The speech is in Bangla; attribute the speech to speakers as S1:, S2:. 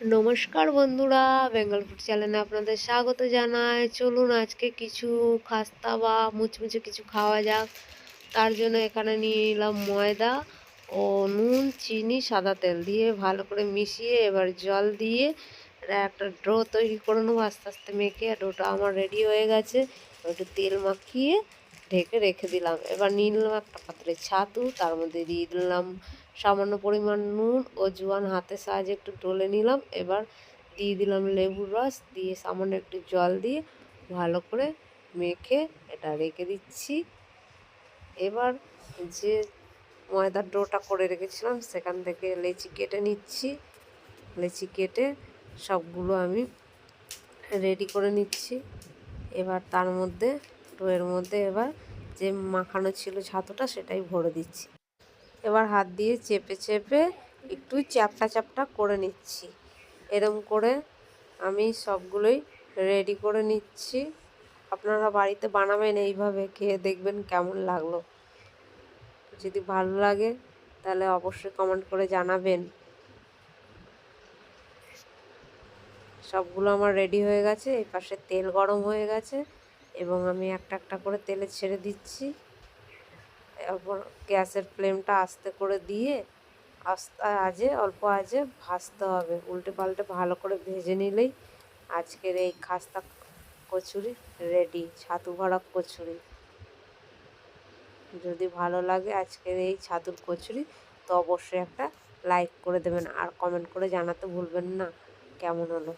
S1: নমস্কার বন্ধুরা, বেঙ্গল ফুড চ্যানেলে আপনাদের স্বাগত জানাই। চলুন আজকে কিছু খাস্তা বা মুচমুচে কিছু খাওয়া যাক। তার জন্য এখানে নিয়ে নিলাম ময়দা ও নুন, চিনি, সাদা তেল দিয়ে ভালো করে মিশিয়ে এবার জল দিয়ে একটা ড্রো তৈরি করে নেব। আস্তে আস্তে মেখে ডোটা আমার রেডি হয়ে গেছে। একটু তেল মাখিয়ে ঢেকে রেখে দিলাম। এবার নিয়ে নিলাম একটা পাত্রে ছাতু, তার মধ্যে দিয়ে দিলাম সামান্য পরিমাণ নুন ও জোয়ান হাতের সাহায্যে একটু ডলে নিলাম। এবার দিয়ে দিলাম লেবুর রস, দিয়ে সামান্য একটু জল দিয়ে ভালো করে মেখে এটা রেখে দিচ্ছি। এবার যে ময়দার ডোটা করে রেখেছিলাম, সেখান থেকে লেচি কেটে নিচ্ছি। লেচি কেটে সবগুলো আমি রেডি করে নিচ্ছি। এবার তার মধ্যে, ডোয়ের মধ্যে এবার যে মাখানো ছিল ছাতুটা, সেটাই ভরে দিচ্ছি। এবার হাত দিয়ে চেপে চেপে একটু চ্যাপটা চ্যাপটা করে নিচ্ছি। এরম করে আমি সবগুলোই রেডি করে নিচ্ছি। আপনারা বাড়িতে বানাবেন এইভাবে, খেয়ে দেখবেন কেমন লাগল। যদি ভালো লাগে, তাহলে অবশ্যই কমেন্ট করে জানাবেন। সবগুলো আমার রেডি হয়ে গেছে, এই পাশে তেল গরম হয়ে গেছে, এবং আমি একটা একটা করে তেলে ছেড়ে দিচ্ছি। এরপর গ্যাসের ফ্লেমটা আস্তে করে দিয়ে আস্তে আজে, অল্প আজে ভাজতে হবে। উল্টে পাল্টে ভালো করে ভেজে নিলেই আজকের এই খাস্তা কচুরি রেডি ছাতু ভরা কচুরি। যদি ভালো লাগে আজকের এই ছাতুর কচুরি, তো অবশ্যই একটা লাইক করে দেবেন। আর কমেন্ট করে জানাতে ভুলবেন না। কেমন হলো?